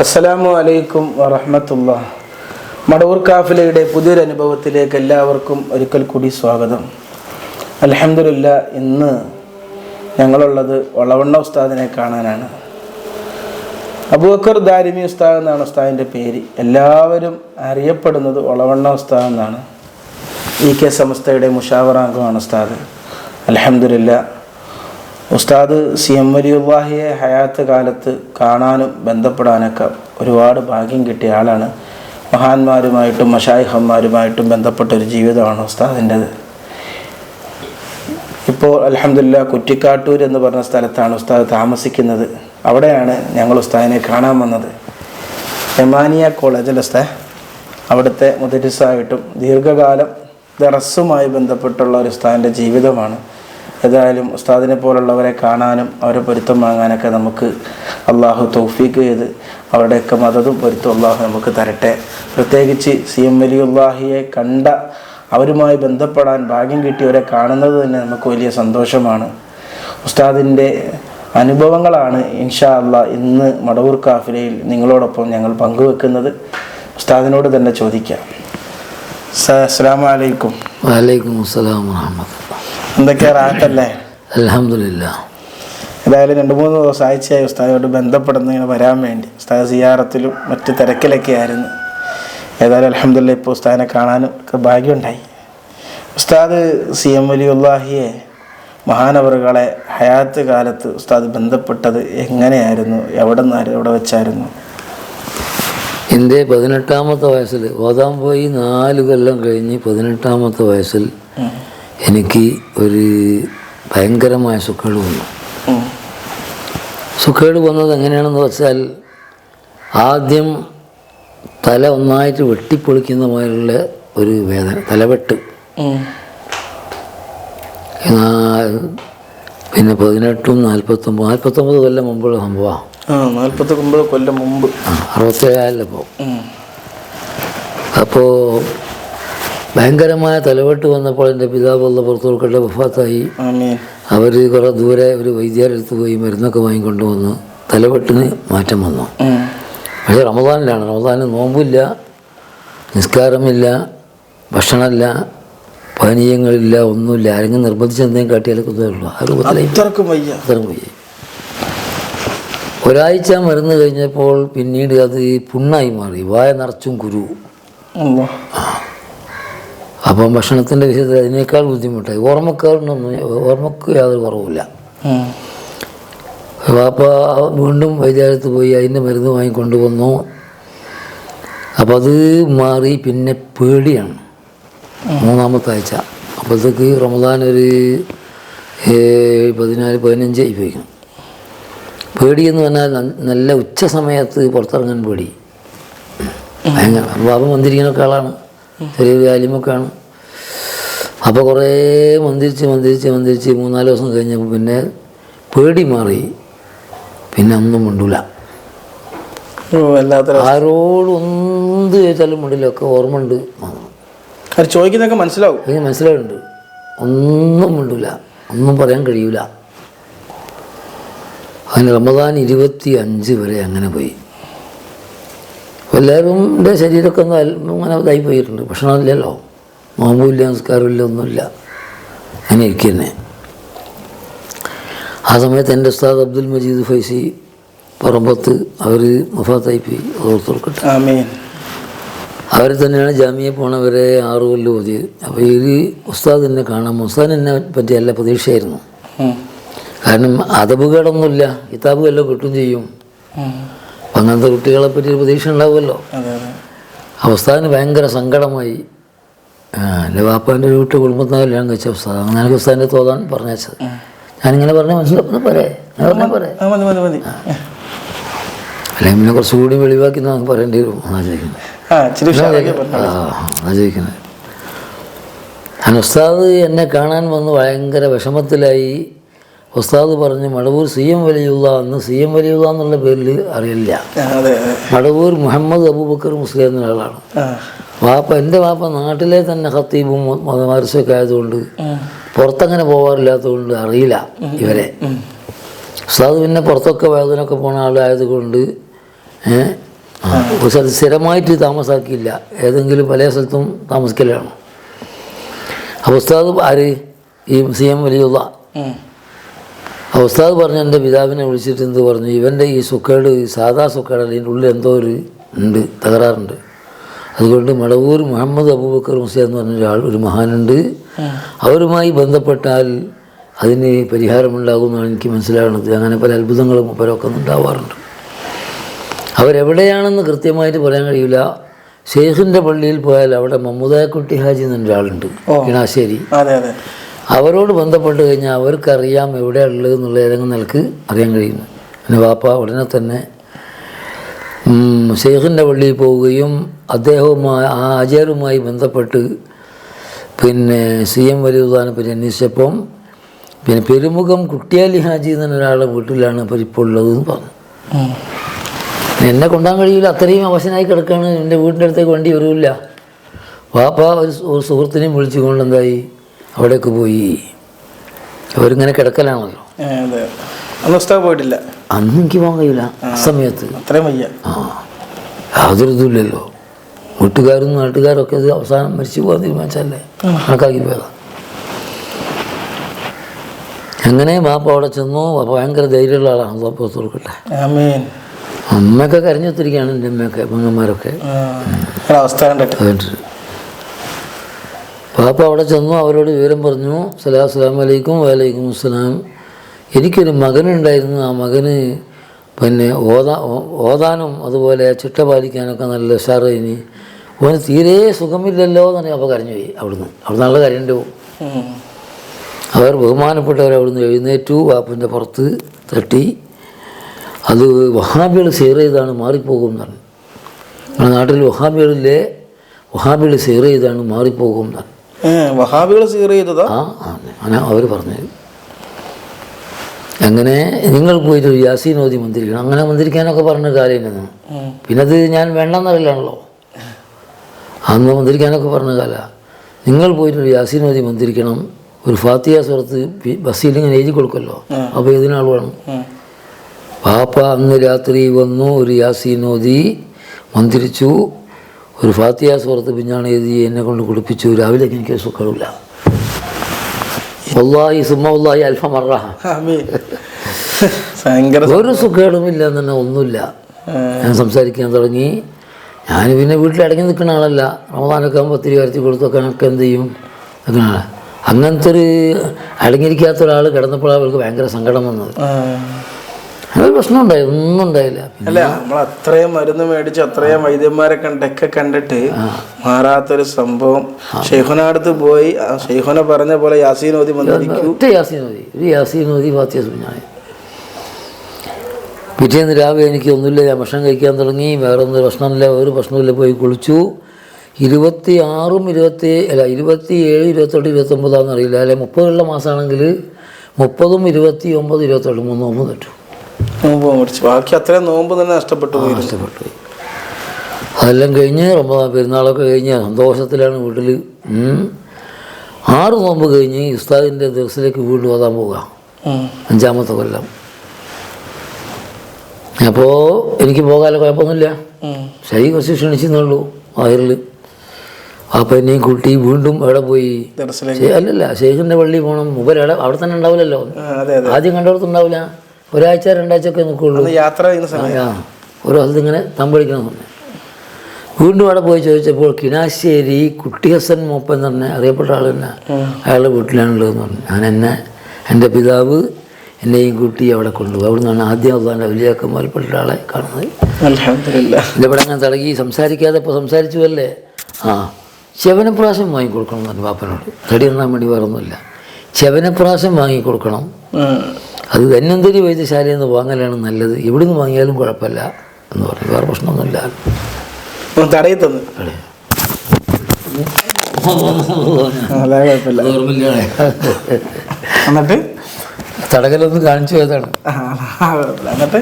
അസ്സലാമു അലൈക്കും വറഹമത്തുള്ള മടവൂർ കാഫിലയുടെ പുതിയൊരു അനുഭവത്തിലേക്ക് എല്ലാവർക്കും ഒരിക്കൽ കൂടി സ്വാഗതം. അലഹമില്ല ഇന്ന് ഞങ്ങളുള്ളത് വളവണ്ണ ഉസ്താദിനെ കാണാനാണ്. അബൂബക്കർ ദാരിമി ഉസ്താദ് എന്നാണ് ഉസ്താദിന്റെ പേര്. എല്ലാവരും അറിയപ്പെടുന്നത് വളവണ്ണ ഉസ്താദ് എന്നാണ്. ഇ കെ സമസ്തയുടെ മുഷാവറാംഗമാണ് ഉസ്താദ്. അലഹമില്ല ഉസ്താദ് സി എം വലിയുള്ളാഹിയെ ഹയാത്ത് കാലത്ത് കാണാനും ബന്ധപ്പെടാനൊക്കെ ഒരുപാട് ഭാഗ്യം കിട്ടിയ ആളാണ്. മഹാന്മാരുമായിട്ടും മഷായിഹന്മാരുമായിട്ടും ബന്ധപ്പെട്ട ഒരു ജീവിതമാണ് ഉസ്താദിന്റെത് ഇപ്പോൾ അലഹമില്ല കുറ്റിക്കാട്ടൂർ എന്ന് പറഞ്ഞ സ്ഥലത്താണ് ഉസ്താദ് താമസിക്കുന്നത്. അവിടെയാണ് ഞങ്ങൾ ഉസ്താദിനെ കാണാൻ വന്നത്. എമാനിയ കോളേജിൽ ഉസ്താ അവിടുത്തെ മുദരിസായിട്ടും ദീർഘകാലം ദറസുമായി ബന്ധപ്പെട്ടുള്ള ഒരു ഉസ്താദിന്റെ ജീവിതമാണ്. ഏതായാലും ഉസ്താദിനെ പോലുള്ളവരെ കാണാനും അവരെ പൊരുത്തം വാങ്ങാനൊക്കെ നമുക്ക് അള്ളാഹു തൗഫീക്ക് ചെയ്ത് അവരുടെയൊക്കെ മതതും പൊരുത്തം അള്ളാഹു നമുക്ക് തരട്ടെ. പ്രത്യേകിച്ച് സി എം വലിയുല്ലാഹിയെ കണ്ട അവരുമായി ബന്ധപ്പെടാൻ ഭാഗ്യം കിട്ടിയവരെ കാണുന്നത് തന്നെ നമുക്ക് വലിയ സന്തോഷമാണ്. ഉസ്താദിന്റെ അനുഭവങ്ങളാണ് ഇൻഷാ അള്ളാ ഇന്ന് മടവൂർ കാഫിലയിൽ നിങ്ങളോടൊപ്പം ഞങ്ങൾ പങ്കുവെക്കുന്നത്. ഉസ്താദിനോട് തന്നെ ചോദിക്കാം. അസ്സാം വലൈക്കും വലൈക്കും അസ്സലാം വറഹമത്തുള്ള എന്തൊക്കെയാ റാത്തല്ലേ അലഹമില്ല ഏതായാലും രണ്ട് മൂന്ന് ദിവസം ആഴ്ചയായി ഉസ്താദോട് ബന്ധപ്പെടുന്ന ഇങ്ങനെ വരാൻ വേണ്ടി. ഉസ്താദ് സിയാറത്തിലും മറ്റു തിരക്കിലൊക്കെ ആയിരുന്നു. ഏതായാലും അലഹമില്ല ഇപ്പോൾ ഉസ്താദിനെ കാണാനും ഒക്കെ ഭാഗ്യമുണ്ടായി. ഉസ്താദ് സി എം വലിയുല്ലാഹിയെ മഹാനവറുകളെ ഹയാത്ത് കാലത്ത് ഉസ്താദ് ബന്ധപ്പെട്ടത് എങ്ങനെയായിരുന്നു? എവിടെ നിന്നായിരുന്നു എവിടെ വെച്ചായിരുന്നു? എന്റെ പതിനെട്ടാമത്തെ വയസ്സിൽ ഓതാൻ പോയി നാല് കൊല്ലം കഴിഞ്ഞ് പതിനെട്ടാമത്തെ വയസ്സിൽ എനിക്ക് ഒരു ഭയങ്കരമായ സുഖേട് വന്നു. സുഖേട് വന്നത് എങ്ങനെയാണെന്ന് വെച്ചാൽ ആദ്യം തല ഒന്നായിട്ട് വെട്ടിപ്പൊളിക്കുന്ന പോലുള്ള ഒരു വേദന തലവെട്ട്. പിന്നെ പതിനെട്ടും നാൽപ്പത്തൊമ്പത് നാൽപ്പത്തൊമ്പത് കൊല്ലം മുമ്പുള്ള സംഭവമാണ്. നാൽപ്പത്തൊമ്പത് കൊല്ലം മുമ്പ്. അറുപത്തേഴായിലപ്പോൾ അപ്പോൾ ഭയങ്കരമായ തലവെട്ട് വന്നപ്പോൾ എന്റെ പിതാവ് ഉള്ള പുറത്തുകൊടുക്കേണ്ട വഫാത്തായി. അവർ കുറേ ദൂരെ ഒരു വൈദ്യാലയത്ത് പോയി മരുന്നൊക്കെ വാങ്ങിക്കൊണ്ട് വന്ന് തലവെട്ടിന് മാറ്റം വന്നു. പക്ഷേ റമദാനിലാണ്. റമദാനിൽ നോമ്പില്ല നിസ്കാരമില്ല ഭക്ഷണമില്ല പാനീയങ്ങളില്ല ഒന്നുമില്ല. ആരെങ്കിലും നിർബന്ധിച്ച് എന്തെങ്കിലും കാട്ടിയാലൊക്കെ ഇതേ ഉള്ളൂ ആ അത്രക്കും വയ്യ. അത്രയും ഒരാഴ്ച മരുന്ന് കഴിഞ്ഞപ്പോൾ പിന്നീട് അത് പുണ്ണായി മാറി. വായ നിറച്ചും കുരു. അല്ലാ. അപ്പം ഭക്ഷണത്തിന്റെ വിഷയത്തിൽ അതിനേക്കാൾ ബുദ്ധിമുട്ടായി. ഓർമ്മക്കാരനൊന്നും ഓർമ്മക്ക് യാതൊരു കുറവില്ല അപ്പം വീണ്ടും വൈദ്യാലയത്ത് പോയി അതിന്റെ മരുന്ന് വാങ്ങിക്കൊണ്ടുവന്നു. അപ്പം അത് മാറി പിന്നെ പേടിയാണ്. മൂന്നാമത്തെ ആഴ്ച. അപ്പോഴത്തേക്ക് റമദാൻ ഒരു പതിനാല് പതിനഞ്ച് ആയി പേടിയെന്ന് പറഞ്ഞാൽ നല്ല ഉച്ച സമയത്ത് പുറത്തിറങ്ങാൻ പേടി. ഭയങ്കര. ബാബ മന്ദിരിക്കുന്നൊക്കെ ആളാണ് ചെറിയൊരു ആലിമൊക്കെയാണ്. അപ്പോൾ കുറേ മന്ദിരിച്ച് മന്ദിരിച്ച് മന്ദിരിച്ച് മൂന്നാൽ ദിവസം കഴിഞ്ഞപ്പോൾ പിന്നെ പേടി മാറി. പിന്നെ ഒന്നും മിണ്ടൂല. ആരോടും എന്ത് ചോദിച്ചാലും മിണ്ടില്ല. ഒക്കെ ഓർമ്മ ഉണ്ട് ചോദിക്കുന്നൊക്കെ മനസ്സിലാവും. എനിക്ക് മനസ്സിലാവുന്നുണ്ട് ഒന്നും മിണ്ടൂല. ഒന്നും പറയാൻ കഴിയൂല. അങ്ങനെ റമദാൻ ഇരുപത്തി അഞ്ച് വരെ അങ്ങനെ പോയി. എല്ലാവരും എന്റെ ശരീരമൊക്കെ ഒന്ന് അങ്ങനെ ഇതായി പോയിട്ടുണ്ട്. ഭക്ഷണമില്ലല്ലോ നോമ്പുമില്ല നമസ്കാരമില്ല ഒന്നുമില്ല. അങ്ങനെ ഇരിക്കുന്നത് ആ സമയത്ത് എന്റെ ഉസ്താദ് അബ്ദുൽ മജീദ് ഫൈസി പറമ്പത്ത് അവർ മുഫാത്തായി പോയി ഓർത്ത് കൊടുക്കട്ടെ ആമീൻ. അവർ തന്നെയാണ് ജാമ്യയിൽ പോണവരെ ആറ് കൊല്ലം ഓതിയത് അപ്പോൾ ഈ ഉസ്താദ് എന്നെ കാണാം ഉസ്താദ് എന്നെ പറ്റി അല്ല പ്രതീക്ഷയായിരുന്നു. കാരണം അതബുകേടൊന്നുമില്ല കിതാബ് എല്ലാം കിട്ടും ചെയ്യും. അങ്ങനത്തെ കുട്ടികളെ പറ്റി ഒരു പ്രതീക്ഷ ഉണ്ടാവുമല്ലോ. അതെ അതെ. ഉസ്താദിന് ഭയങ്കര സങ്കടമായി. എന്റെ വാപ്പാന്റെ വീട്ട് കുടുംബത്തിനാ കല്യാണം കഴിച്ച അവസ്ഥ. അങ്ങനെ ഉസ്താദിന്റെ തോതാൻ പറഞ്ഞത് ഞാനിങ്ങനെ പറഞ്ഞ മനസ്സിലാക്കുന്ന പോരെ. പറഞ്ഞാൽ പോരെ. അല്ലെങ്കിൽ പിന്നെ കുറച്ചുകൂടി വെളിവാക്കി നമുക്ക് പറയേണ്ടി വരും. ചോദിക്കുന്നത് അതാ ചോദിക്കുന്നത് അങ്ങനെ ഉസ്താദ് എന്നെ കാണാൻ വന്ന് ഭയങ്കര വിഷമത്തിലായി. ഉസ്താദ് പറഞ്ഞു മടവൂർ സി എം വലിയുള്ള എന്ന് സി എം വലിയുള്ള എന്നുള്ള പേരിൽ അറിയില്ല. മടവൂർ മുഹമ്മദ് അബൂബക്കർ മുസ്ലിം എന്ന ആളാണ് ആ. വാപ്പ എന്റെ വാപ്പ നാട്ടിലെ തന്നെ ഹത്തീബും മദമാരസൊക്കെ ആയതുകൊണ്ട് പുറത്തങ്ങനെ പോകാറില്ലാത്തതുകൊണ്ട് അറിയില്ല ഇവരെ. ഉസ്താദ് പിന്നെ പുറത്തൊക്കെ വേദനൊക്കെ പോണ ആളായതുകൊണ്ട് ഏഹ് ഒരു സ്ഥലത്ത് സ്ഥിരമായിട്ട് താമസാക്കിയില്ല. ഏതെങ്കിലും പല സ്ഥലത്തും താമസിക്കലാണ്. അപ്പോൾ ഉസ്താദ് ആര്? ഈ സി എം വലിയുള്ള ഉസ്താദ് പറഞ്ഞു എന്റെ പിതാവിനെ വിളിച്ചിട്ട് എന്ത് പറഞ്ഞു? ഇവന്റെ ഈ സുക്കേട് സാധാ സുക്കേടല്ല ഇതിന്റെ ഉള്ളിൽ എന്തോ ഒരു ഉണ്ട് തകരാറുണ്ട്. അതുകൊണ്ട് മടവൂർ മുഹമ്മദ് അബൂബക്കർ മുസ്ലിം എന്ന് പറഞ്ഞ ഒരാൾ ഒരു മഹാനുണ്ട്. അവരുമായി ബന്ധപ്പെട്ടാൽ അതിന് പരിഹാരമുണ്ടാകുമെന്നാണ് എനിക്ക് മനസ്സിലാകുന്നത്. അങ്ങനെ പല അത്ഭുതങ്ങളും പലരൊക്കെ ഉണ്ടാവാറുണ്ട്. അവരെവിടെയാണെന്ന് കൃത്യമായിട്ട് പറയാൻ കഴിയില്ല. ഷെയ്ഖിന്റെ പള്ളിയിൽ പോയാൽ അവിടെ മമ്മുദായക്കുട്ടി ഹാജി എന്നൊരാളുണ്ട് കിണാശ്ശേരി അതെ. അവരോട് ബന്ധപ്പെട്ട് കഴിഞ്ഞാൽ അവർക്കറിയാം എവിടെയാണ് ഉള്ളത് എന്നുള്ള ഏതെങ്കിലും നിലയ്ക്ക് അറിയാൻ കഴിയുന്നു. പിന്നെ വാപ്പ ഉടനെ തന്നെ ഷെയ്ഖിന്റെ പള്ളിയിൽ പോവുകയും അദ്ദേഹവുമായി ആ ആചാരവുമായി ബന്ധപ്പെട്ട് പിന്നെ സി എം വലിയുദാനെ പറ്റി അന്വേഷിച്ചപ്പം പിന്നെ പെരുമുഖം കുട്ടിയാലി ഹാജി എന്ന ഒരാളുടെ വീട്ടിലാണ് ഇപ്പോൾ ഇപ്പോൾ ഉള്ളതെന്ന് പറഞ്ഞു. എന്നെ കൊണ്ടാൻ കഴിയില്ല അത്രയും അവശനായി കിടക്കുകയാണ് എന്റെ വീടിന്റെ അടുത്തേക്ക് വണ്ടി വരില്ല. വാപ്പ ഒരു സുഹൃത്തിനെയും വിളിച്ചുകൊണ്ട് എന്തായി? അവിടേക്ക് പോയി. അവരിങ്ങനെ കിടക്കലാണല്ലോ. പോയിട്ടില്ല. അന്ന് എനിക്ക് പോകാൻ കഴിയില്ല. ആ സമയത്ത്. അത്രയും വയ്യ. ആ യാതൊരു ഇതുമില്ലല്ലോ. വീട്ടുകാരും നാട്ടുകാരും ഒക്കെ ഇത് അവസാനം മരിച്ചു പോകാൻ തീരുമാനിച്ചല്ലേ കണക്കാക്കി പോയതാ. അങ്ങനെ ബാപ്പ അവിടെ ചെന്നു. ഭയങ്കര ധൈര്യമുള്ള ആളാണ്. അള്ളാഹ് കൊടുക്കട്ടെ അമ്മയൊക്കെ കരഞ്ഞെത്തിരിക്കുകയാണ് എന്റെ അമ്മയൊക്കെ പെങ്ങന്മാരൊക്കെ. അവസ്ഥ കണ്ടിട്ട്. പാപ്പ അവിടെ ചെന്നു അവരോട് വിവരം പറഞ്ഞു സലാ അസ്സലാമു വലൈക്കും വലൈക്കും അസ്സലാം. എനിക്കൊരു മകനുണ്ടായിരുന്നു. ആ മകന് പിന്നെ ഓതാ ഓതാനും അതുപോലെ ചിട്ട പാലിക്കാനൊക്കെ നല്ല ഉഷാറായിനി. ഓന് തീരെ സുഖമില്ലല്ലോ എന്ന് അപ്പോൾ കരഞ്ഞു പോയി അവിടുന്ന്. അവിടെ നല്ല കരണ്ട് അവർ ബഹുമാനപ്പെട്ടവർ അവിടുന്ന് എഴുന്നേറ്റു വാപ്പിന്റെ പുറത്ത് തട്ടി. അത് വഹാബികൾ ഷെയർ ചെയ്താണ് മാറിപ്പോകും എന്നാണ് നമ്മുടെ നാട്ടിൽ വഹാബികളിലെ വഹാബികൾ ഷെയർ ചെയ്താണ് മാറിപ്പോകും എന്നാണ് വഹാബികൾ സീർ ചെയ്തതാ? ആ ആ, അങ്ങനെ അവർ പറഞ്ഞു. അങ്ങനെ നിങ്ങൾ പോയിട്ട് യാസീൻ ഓതി മന്ത്രിക്കണം. അങ്ങനെ മന്ത്രിക്കാനൊക്കെ പറഞ്ഞ കാലം. പിന്നെ അത് ഞാൻ വേണ്ടെന്നറിയില്ലാണല്ലോ അന്ന് മന്ത്രിക്കാനൊക്കെ പറഞ്ഞ കാല. നിങ്ങൾ പോയിട്ട് യാസീൻ ഓതി മന്ത്രിക്കണം. ഒരു ഫാത്തിയ സുഹൃത്ത് ബസ്സിൽ ഇങ്ങനെ എഴുതി കൊടുക്കല്ലോ. അപ്പോൾ ഇതിനാൾ വേണം പാപ്പ അന്ന് രാത്രി വന്നു ഒരു യാസീൻ ഓതി മന്ത്രിച്ചു. ഒരു ഫാത്തിയ സുഹൃത്ത് പിഞ്ഞാണ് എഴുതി എന്നെ കൊണ്ട് കുടിപ്പിച്ചു രാവിലെ എനിക്ക് സുഖമില്ല. ഒള്ളായി സുമ്മ ഒള്ളായി അൽഫ മറ. ആമീൻ. ഭയങ്കര ഒരു സുഖേടുമില്ല തന്നെ ഒന്നുമില്ല. ഞാൻ സംസാരിക്കാൻ തുടങ്ങി. ഞാൻ പിന്നെ വീട്ടിൽ അടങ്ങി നിൽക്കുന്ന ആളല്ല. റമദാനൊക്കെ ആകുമ്പോൾ ഒത്തിരി വരച്ച് കൊടുത്തൊക്കെ ഒക്കെ എന്ത് ചെയ്യും? അങ്ങനെയാണ് അങ്ങനത്തെ ഒരു അടങ്ങിയിരിക്കാത്ത ഒരാൾ കിടന്നപ്പോഴാണ് അവൾക്ക് ഭയങ്കര സങ്കടം വന്നത്. പ്രശ്നം ഉണ്ടായി ഒന്നും ഉണ്ടായില്ല. അല്ല നമ്മൾ അത്രയും മരുന്ന് മേടിച്ച് അത്രയും വൈദ്യന്മാരെ കണ്ടൊക്കെ കണ്ടിട്ട് മാറാത്തൊരു സംഭവം. ഷെയ്ഖുനടുത്ത് പോയി ആ ഷെയ്ഖുന പറഞ്ഞ പോലെ യാസീൻ ഓതി മന്ത്രിക്കൂ ഒറ്റ യാസീൻ ഓതി ഒരു യാസീൻ ഓതി ഫാത്തിയ സുഞ്ഞാണ് പിറ്റേന്ന് രാവിലെ എനിക്ക് ഒന്നുമില്ല ഞാൻ ഭക്ഷണം കഴിക്കാൻ തുടങ്ങി വേറെ ഒന്നും ഭക്ഷണമില്ല ഒരു ഭക്ഷണമില്ല പോയി കുളിച്ചു. ഇരുപത്തി ആറും ഇരുപത്തി അല്ല ഇരുപത്തി ഏഴ് ഇരുപത്തെട്ട് ഇരുപത്തൊമ്പതാണെന്ന് അറിയില്ല അല്ലെ മുപ്പതുള്ള മാസമാണെങ്കിൽ മുപ്പതും ഇരുപത്തി ഒമ്പത് ഇരുപത്തെട്ട് മൂന്ന് ഒമ്പത് തെറ്റു നോമ്പ് മേടിച്ചു ബാക്കി അത്രയും നോമ്പ് തന്നെ നഷ്ടപ്പെട്ടു പോയി നഷ്ടപ്പെട്ടു. പോയി അതെല്ലാം കഴിഞ്ഞ് റമദാൻ പെരുന്നാളൊക്കെ കഴിഞ്ഞ് സന്തോഷത്തിലാണ് വീട്ടിൽ ആറ് നോമ്പ് കഴിഞ്ഞ് ഉസ്താദിന്റെ ദിവസത്തിലേക്ക് വീണ്ടും ഓതാൻ പോവുക. അഞ്ചാമത്തെ കൊല്ലം. അപ്പോൾ എനിക്ക് പോകാനുള്ള കുഴപ്പമൊന്നുമില്ല. ശരി കുറച്ച് ക്ഷണിച്ചെന്നുള്ളൂ വയറിൽ അപ്പം എന്നെയും കൂട്ടി വീണ്ടും എവിടെ പോയി? അല്ലല്ല ശേഖിന്റെ പള്ളി പോകണം മുമ്പ് അവിടെ തന്നെ ഉണ്ടാവില്ലല്ലോ. ആദ്യം കണ്ടോടത്തുണ്ടാവില്ല ഒരാഴ്ച രണ്ടാഴ്ച ഒക്കെ നിൽക്കുള്ളൂ യാത്ര ചെയ്യുന്ന സമയം. ഒരു ഇങ്ങനെ തമ്പടിക്കണം പറഞ്ഞു. വീണ്ടും അവിടെ പോയി ചോദിച്ചപ്പോൾ കിണാശ്ശേരി കുട്ടിഹസൻ മൂപ്പൻ എന്ന് പറഞ്ഞ അറിയപ്പെട്ട ആൾ തന്നെ അയാളുടെ വീട്ടിലാണുള്ളതെന്ന് പറഞ്ഞു. ഞാൻ എന്നെ എന്റെ പിതാവ് എന്നെയും കുട്ടി അവിടെ കൊണ്ടുപോകും അവിടെ നിന്നാണ് ആദ്യം അള്ളാന്റെ വലിയാക്കന്മാരിൽപ്പെട്ട ആളെ കാണുന്നത്. ഇവിടെ അങ്ങനെ തടകി സംസാരിക്കാതെ ഇപ്പോൾ സംസാരിച്ചു അല്ലേ? ആ. ചെവനപ്രാശം വാങ്ങിക്കൊടുക്കണം എന്ന് പറഞ്ഞു പാപ്പനോട്. തടി എണ്ണാൻ വേണ്ടി വേറൊന്നുമില്ല. ചെവനപ്രാശം വാങ്ങിക്കൊടുക്കണം അത് ധന്വന്തരി വൈദ്യശാലയിൽ നിന്ന് വാങ്ങലാണ് നല്ലത്. എവിടെ നിന്ന് വാങ്ങിയാലും കുഴപ്പമില്ല എന്ന് പറഞ്ഞു. വേറെ പ്രശ്നമൊന്നുമില്ല. തടയി തന്നു. അല്ല കുഴപ്പമില്ല. എന്നിട്ട്? തടകലൊന്ന് കാണിച്ചു പോയതാണ്. എന്നിട്ട്?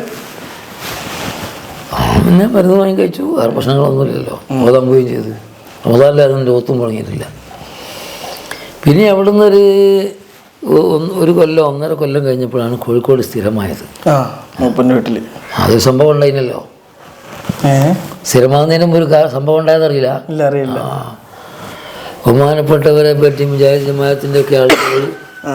പിന്നെ മരുന്ന് വാങ്ങി കഴിച്ചു. വേറെ പ്രശ്നങ്ങളൊന്നുമില്ലല്ലോ. ഓതാൻ പോവുകയും ചെയ്തു. റമദാനിൽ അതിന്റെ ഒത്തും തുടങ്ങിയിട്ടില്ല പിന്നെ അവിടെ നിന്നൊരു ഒരു കൊല്ലം ഒന്നര കൊല്ലം കഴിഞ്ഞപ്പോഴാണ് കോഴിക്കോട് സ്ഥിരമായത്. ആ. മൂപ്പന്റെ വീട്ടിൽ അത് സംഭവം ഉണ്ടായിനല്ലോ സ്ഥിരമാകുന്നതിനും ഒരു സംഭവം ഉണ്ടായതറിയില്ല ഇല്ല അറിയില്ല. ബഹുമാനപ്പെട്ടവരെ പറ്റി മുജാഹിദ് ജമാഅത്തിന്റെ ഒക്കെ ആളുകൾ ആ.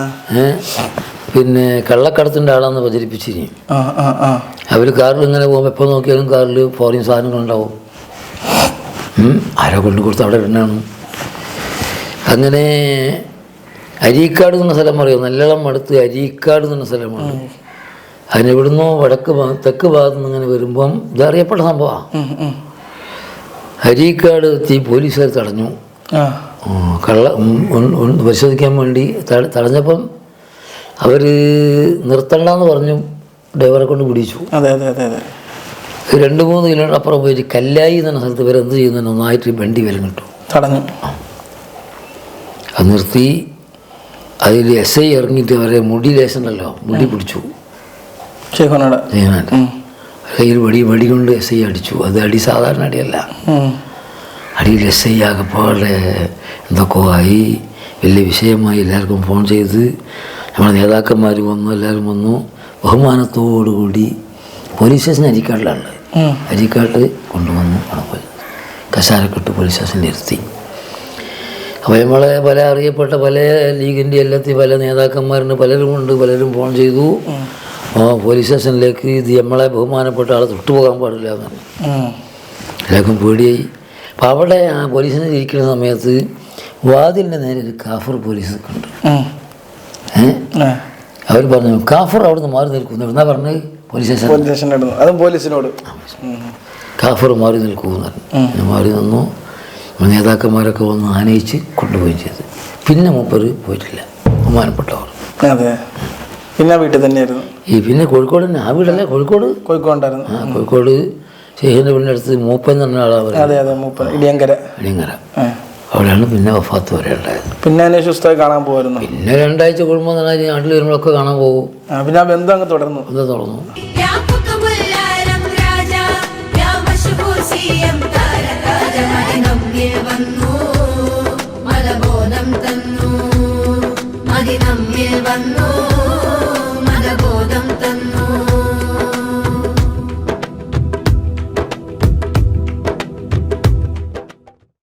പിന്നെ കള്ളക്കടത്തിന്റെ ആളാന്ന് പ്രചരിപ്പിച്ചിനി ആ ആ ആ. അവർ കാറിൽ ഇങ്ങനെ പോകുമ്പോൾ എപ്പോൾ നോക്കിയാലും കാറിൽ ഫോറിൻ സാധനങ്ങൾ ഉണ്ടാവും. ആരോ കൊണ്ടു കൊടുത്ത് അവിടെ ഇടണാണ് അങ്ങനെ അരീക്കാട് എന്ന സ്ഥലം പറയുമോ നല്ലോണം അടുത്ത് അരീക്കാട് എന്ന സ്ഥലമാണ് അതിനെവിടുന്നോ വടക്ക് തെക്ക് ഭാഗത്തു നിന്ന് ഇങ്ങനെ വരുമ്പം ഇതറിയപ്പെട്ട സംഭവമാണ്. അരീക്കാട് എത്തി പോലീസുകാർ തടഞ്ഞു. കള്ള പരിശോധിക്കാൻ വേണ്ടി തടഞ്ഞപ്പം അവർ നിർത്തണ്ടെന്ന് പറഞ്ഞു ഡ്രൈവറെ കൊണ്ട് പിടിച്ചു. രണ്ട് മൂന്ന് കിലോമീറ്റർ അപ്പുറം പോയിട്ട് കല്ലായി എന്ന സ്ഥലത്ത് വരെ എന്ത് ചെയ്യുന്നുണ്ട് ഒന്നായിട്ട് വണ്ടി കിട്ടും തടഞ്ഞു. അത് നിർത്തി. അതിൽ എസ് ഐ ഇറങ്ങിയിട്ട് അവരെ മുടി ലേശനല്ലോ മുടി പിടിച്ചു കയ്യിൽ വടി വടി കൊണ്ട് എസ് ഐ അടിച്ചു. അത് അടി സാധാരണ അടിയല്ല. അടിയിൽ എസ് ഐ ആകെപ്പാടെ എന്തൊക്കെ ആയി. വലിയ വിഷയമായി എല്ലാവർക്കും ഫോൺ ചെയ്ത് നമ്മുടെ നേതാക്കന്മാർ വന്നു എല്ലാവരും വന്നു. ബഹുമാനത്തോടുകൂടി പോലീസ് സ്റ്റേഷൻ അരിക്കാട്ടിലാണ്. അരിക്കാട്ട് കൊണ്ടുവന്നു അവിടെ പോയി. കസാരക്കെട്ട് പോലീസ് സ്റ്റേഷനിൽ ഇരുത്തി. അപ്പോൾ നമ്മളെ പല അറിയപ്പെട്ട പല ലീഗിന്റെ എല്ലാത്തിൽ പല നേതാക്കന്മാരുണ്ട് പലരും ഉണ്ട് പലരും ഫോൺ ചെയ്തു. പോലീസ് സ്റ്റേഷനിലേക്ക് ഇത് നമ്മളെ ബഹുമാനപ്പെട്ട ആളെ തൊട്ടുപോകാൻ പാടില്ല എന്നാണ് എല്ലാവർക്കും പേടിയായി. അപ്പം അവിടെ ആ പോലീസിനെ ഇരിക്കുന്ന സമയത്ത് വാതിലിന്റെ നേരെ ഒരു കാഫർ പോലീസ് ഉണ്ട് ഏഹ് അവർ പറഞ്ഞു കാഫർ അവിടെ നിന്ന് മാറി നിൽക്കുന്നു. എന്നാ പറഞ്ഞത് പോലീസ് സ്റ്റേഷൻ അതും പോലീസിനോട്. കാഫർ മാറി നിൽക്കുമെന്ന് പറഞ്ഞു. മാറി നിന്നു. നേതാക്കന്മാരൊക്കെ വന്ന് ആനയിച്ച് കൊണ്ടുപോയി ചെയ്തു. പിന്നെ മൂപ്പർ പോയിട്ടില്ല. ബഹുമാനപ്പെട്ടവർ. അതെ. പിന്നെ വീട്ടിൽ തന്നെയായിരുന്നു. ഈ പിന്നെ കോഴിക്കോട് തന്നെ. ആ വീടല്ലേ കോഴിക്കോട്? കോഴിക്കോണ്ടായിരുന്നു ആ കോഴിക്കോട് ഷെയ്ഖിന്റെ വീടിന്റെ അടുത്ത് മൂപ്പൻ എന്ന് പറഞ്ഞ ആളാണ്. അതെ അതെ മൂപ്പൻ. ഇടിയങ്കര. ഇടിയങ്കര. അവിടെയാണ് പിന്നെ വഫാത്ത് വരെ ഉണ്ടായത്. പിന്നെ അതിനെ ഉസ്താദ് കാണാൻ പോകുന്നു പിന്നെ രണ്ടാഴ്ച കുടുംബം നാട്ടിൽ വരുമ്പോഴൊക്കെ കാണാൻ പോകും. പിന്നെ ആ ബന്ധം അങ്ങ് തുടർന്നു. എന്താ തുറന്നു